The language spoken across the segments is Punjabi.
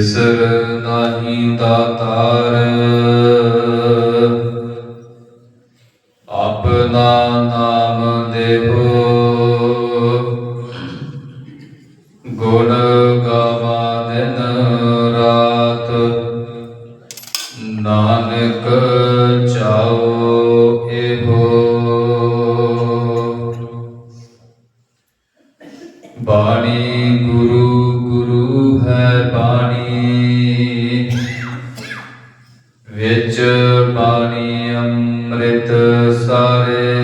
ਬਿਸਰ ਨਾਹੀ ਦਾਤਾਰ। ਆਪਣਾ ਨਾਮ ਦੇਵੋ। ਗੁਣ ਗਾਵਾ ਦਿਨ ਰਾਤ। ਨਾਨਕ ਚਾਓ ਇਹੋ। ਬਾਣੀ ਗੁਰੂ ਸਾਰੇ।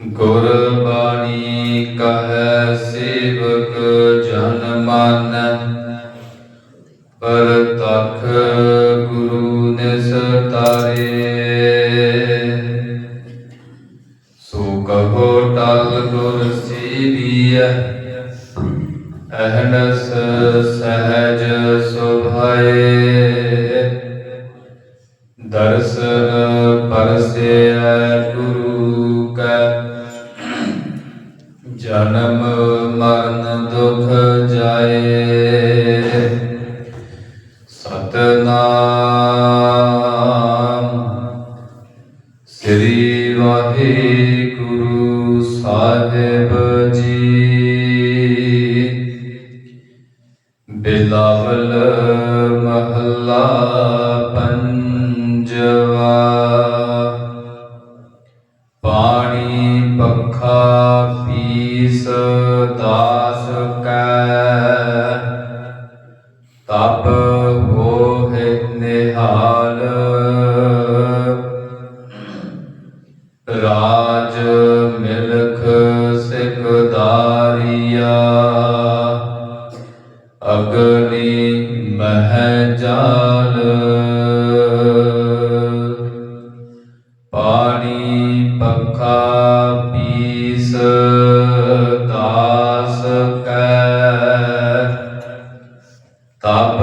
ਗੁਰ ਬਾਣੀ ਕਹੈ ਸੇਵਕ ਜਨ ਮਨ, ਪਰ ਗੁਰੂ ਨਿਸਤਾਰੇ ਸੋ ਕਹੋ ਟਲ ਗੁਰ ਸੀਵੀਐ, ਅਹਨਸ ਦਰਸ਼ਨ ਪਰਸੈ ਗੁਰੂ ਕੈ ਜਨਮ ਮਰਨ ਦੁਖ ਜਾਏ। ਸਤਨਾਮ। ਸ੍ਰੀ ਵਾਹਿਗੁਰੂ ਸਾਹਿਬ ਜੀ। ਬਿਲਾਵਲ ਮਹੱਲਾ ਪਾਣੀ ਪੱਖਾ ਪੀਸ ਦਾਸ ਕੈ ਤਪ ਤਬ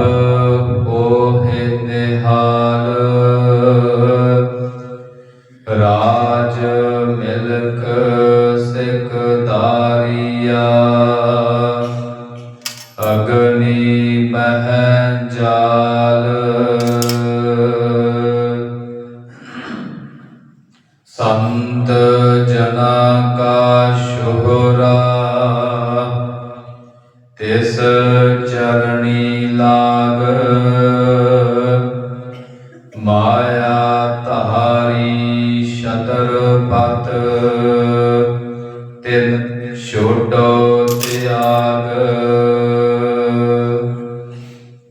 ਹੋਹਿ ਨਿਹਾਲ। ਰਾਜ ਮਿਲਕ ਸਿਕਦਾਰੀਆ ਅਗਨੀ ਮਹਿ ਜਾਲ। ਸੰਤ ਜਨਾ ਕਾ ਲਾਗ। ਮਾਇਆ ਧਾਰੀ ਸ਼ਤਰ ਪਤ ਤਿਨ ਛੋਟੋ ਤਿਆਗ।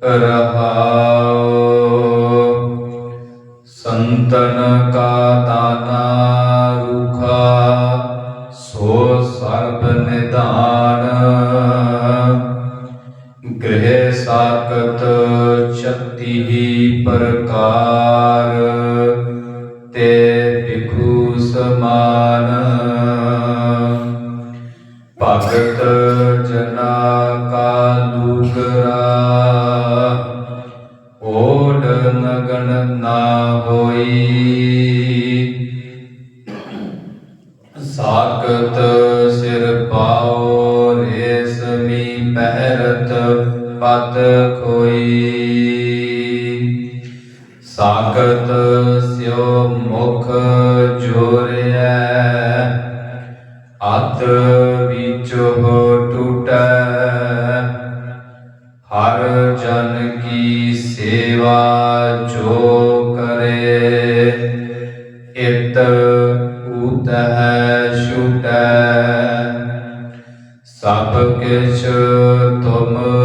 ਰਹਾਉ ਸੰਤਨ ਕਾ ਦਾਨਾ ਰੁਖਾ, ਸੋ ਸਰਬ ਨਿਦਾਨ ਸਾਕਤ ਛਤੀ ਪ੍ਰਕਾਰ, ਤੇ ਵਿਖੂ ਸਮਾਨ। ਭਗਤ ਜਨਾ ਕਾ ਲੂਕਰਾ ਓਡ ਨਗਣ ਨਾ ਹੋਈ। ਸਾਕਤ ਪਤ ਖੋਈ। ਸਾਕਤ ਸਿਓ ਮੁਖ ਜੋਰਿਐ, ਅਤ ਵਿਚੋ ਟੂਟੈ। ਹਰ ਜਨ ਕੀ ਸੇਵਾ ਜੋ ਕਰੇ, ਇਤ ਉਤਹਿ ਛੁਟੈ। ਸਭ ਕਿਛ ਤੁਮ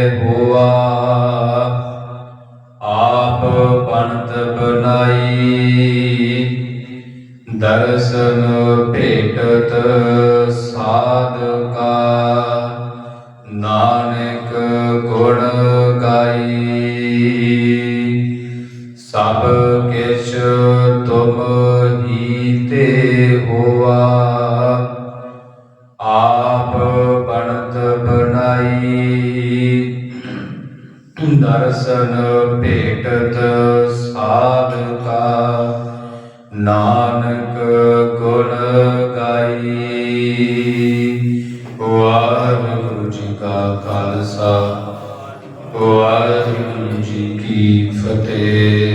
ਹੋਆ। ਆਪ ਬਣਤ ਬਨਾਈ ਦਰਸ਼ਨ ਭੇਟਤ ਸਾਧਕਾ। ਨਾਨਕ ਗੁਣ ਗਾਈ ਸਭ ਕਿਛ ਤੁਮ ਦਰਸ਼ਨ ਭੇਟਤ ਸਾਧਕਾ ਨਾਨਕ ਗੁਣ ਗਾਈ। ਵਾਹਿਗੁਰੂ ਜੀ ਕਾ ਖਾਲਸਾ ਵਾਹਿਗੁਰੂ ਜੀ ਕੀ ਫਤਿਹ।